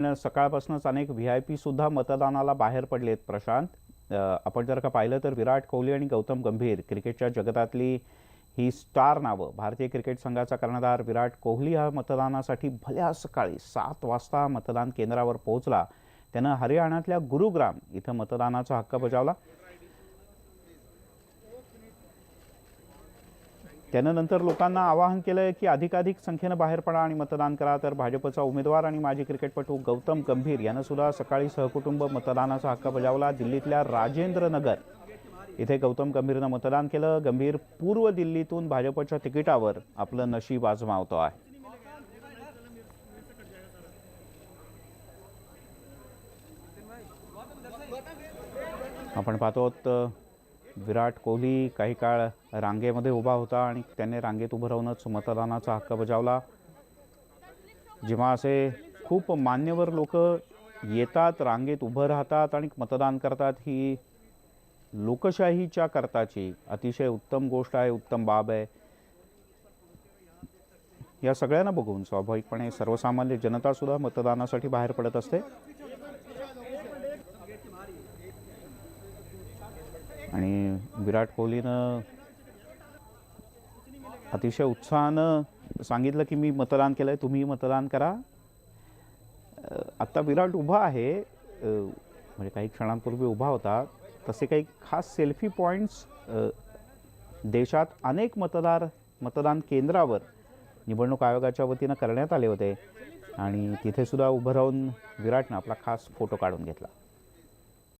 सकाळपासूनच अनेक V I पीसुद्धा मतदानाला बाहेर पडलेत प्रशांत. आपण जर का पाहिलं तर विराट कोहली आणि गौतम गंभीर क्रिकेटच्या जगतातली ही स्टार नावं भारतीय क्रिकेट संघाचा कर्णधार विराट कोहली हा मतदानासाठी भल्या सकाळी सात वाजता मतदान केंद्रावर पोहोचला. त्यानं हरियाणातल्या गुरुग्राम इथं मतदानाचा हक्क बजावला. त्यानं नंतर लोकांना आवाहन केलं आहे की अधिकाधिक संख्येनं बाहेर पडा आणि मतदान करा. तर भाजपचा उमेदवार आणि माजी क्रिकेटपटू गौतम गंभीर यानं सुद्धा सकाळी सहकुटुंब मतदानाचा हक्क बजावला. दिल्लीतल्या राजेंद्र नगर इथे गौतम गंभीरनं मतदान केलं. गंभीर पूर्व दिल्लीतून भाजपच्या तिकिटावर आपलं नशीब आजमावतो आहे. आपण पाहतो आहोत, विराट कोहली काही काळ रांगेमध्ये उभा होता आणि त्याने रांगेत उभं राहूनच मतदानाचा हक्क बजावला. जेव्हा असे खूप मान्यवर लोक येतात रांगेत उभं राहतात आणि मतदान करतात ही लोकशाहीच्या करताची अतिशय उत्तम गोष्ट आहे उत्तम बाब आहे. या सगळ्यांना बघून स्वाभाविकपणे सर्वसामान्य जनतासुद्धा मतदानासाठी बाहेर पडत असते. आणि विराट कोहलीनं अतिशय उत्साहानं सांगितलं की मी मतदान केलंय तुम्ही मतदान करा. आत्ता विराट उभा आहे. म्हणजे काही क्षणांपूर्वी उभा होता. तसे काही खास सेल्फी पॉईंट्स देशात अनेक मतदार मतदान केंद्रावर निवडणूक आयोगाच्या वतीनं करण्यात आले होते. आणि तिथे सुद्धा उभं राहून विराटनं आपला खास फोटो काढून घेतला.